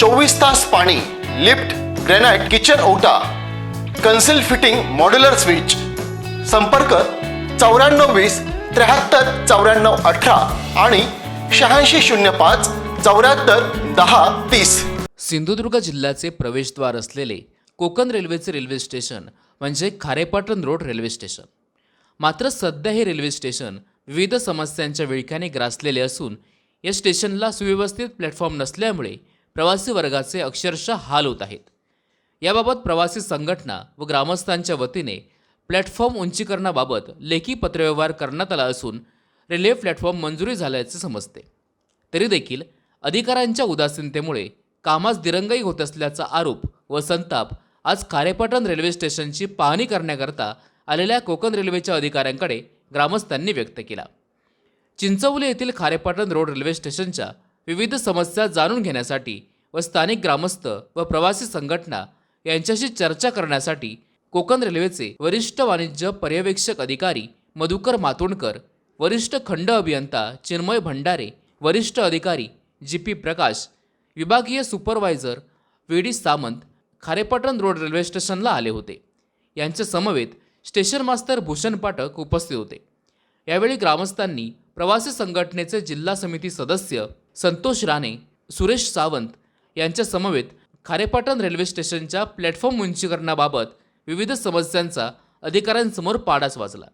चोवीस तास पाणी लिफ्ट ग्रेनाइट किचन ओटा कन्सिल फिटिंग मॉड्युलर स्विच. संपर्क चौऱ्याण्णव वीस त्र्याहत्तर चौऱ्याण्णव अठरा आणि शहाऐंशी शून्य पाच चौऱ्याहत्तर दहा तीस. सिंधुदुर्ग जिल्ह्याचे प्रवेशद्वार असलेले कोकण रेल्वेचे रेल्वे स्टेशन म्हणजे खारेपाटण रोड रेल्वे स्टेशन. मात्र सध्या हे रेल्वे स्टेशन विविध समस्यांच्या विळख्याने ग्रासलेले असून या स्टेशनला सुव्यवस्थित प्लॅटफॉर्म नसल्यामुळे प्रवासी वर्गाचे अक्षरशः हाल होत आहेत. याबाबत प्रवासी संघटना व ग्रामस्थांच्या वतीने प्लॅटफॉर्म उंचीकरणाबाबत लेखी पत्रव्यवहार करण्यात आला असून रेल्वे प्लॅटफॉर्म मंजुरी झाल्याचे समजते. तरी देखील अधिकाऱ्यांच्या उदासीनतेमुळे कामास दिरंगाई होत असल्याचा आरोप व संताप आज खारेपाटण रेल्वे स्टेशनची पाहणी करण्याकरता आलेल्या कोकण रेल्वेच्या अधिकाऱ्यांकडे ग्रामस्थांनी व्यक्त केला. चिंचवली येथील खारेपाटण रोड रेल्वे स्टेशनच्या विविध समस्या जाणून घेण्यासाठी व स्थानिक ग्रामस्थ व प्रवासी संघटना यांच्याशी चर्चा करण्यासाठी कोकण रेल्वेचे वरिष्ठ वाणिज्य पर्यवेक्षक अधिकारी मधुकर मातोंडकर वरिष्ठ खंड अभियंता चिन्मय भंडारे वरिष्ठ अधिकारी जी पी प्रकाश विभागीय supervisor V D Samant Kharepatan road railway स्टेशनला आले होते. यांच्या समवेत स्टेशन मास्तर भूषण पाठक उपस्थित होते. यावेळी ग्रामस्थांनी प्रवासी संघटनेचे जिल्हा समिती सदस्य संतोष राणे सुरेश सावंत यांच्या समवेत खारेपाटण रेल्वे स्टेशनच्या प्लॅटफॉर्म उंचीकरणाबाबत विविध समस्यांचा अधिकाऱ्यांसमोर पाडाच वाजला.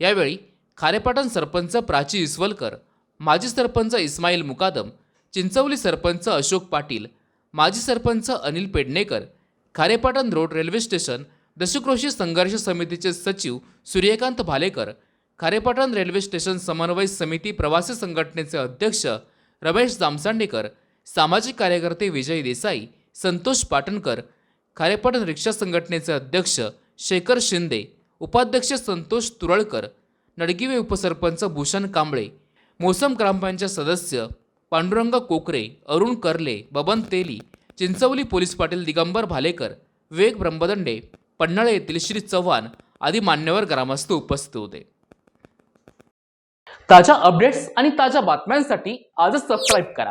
यावेळी खारेपाटण सरपंच प्राची इसवलकर माजी सरपंच इस्माईल मुकादम चिंचवली सरपंच अशोक पाटील माजी sarpanch Anil Pednekar Kharepatan road railway station दशक्रोशी संघर्ष समितीचे सचिव सूर्यकांत भालेकर खारेपाटण रेल्वे स्टेशन समन्वय समिती प्रवासी संघटनेचे अध्यक्ष रमेश जामसांडेकर सामाजिक कार्यकर्ते विजय देसाई संतोष पाटणकर खारेपाटण रिक्षा संघटनेचे अध्यक्ष शेखर शिंदे उपाध्यक्ष संतोष तुरळकर नडगिवे उपसरपंच भूषण कांबळे मोसम ग्रामपंचायत सदस्य पांडुरंग कोकरे अरुण करले बबन तेली चिंचवली पोलीस पाटील दिगंबर भालेकर विवेक ब्रह्मदंडे पन्हाळे येथील श्री चव्हाण आदी मान्यवर ग्रामस्थ उपस्थित होते. ताज्या अपडेट्स आणि ताज्या बातम्यांसाठी आजच सबस्क्राईब करा.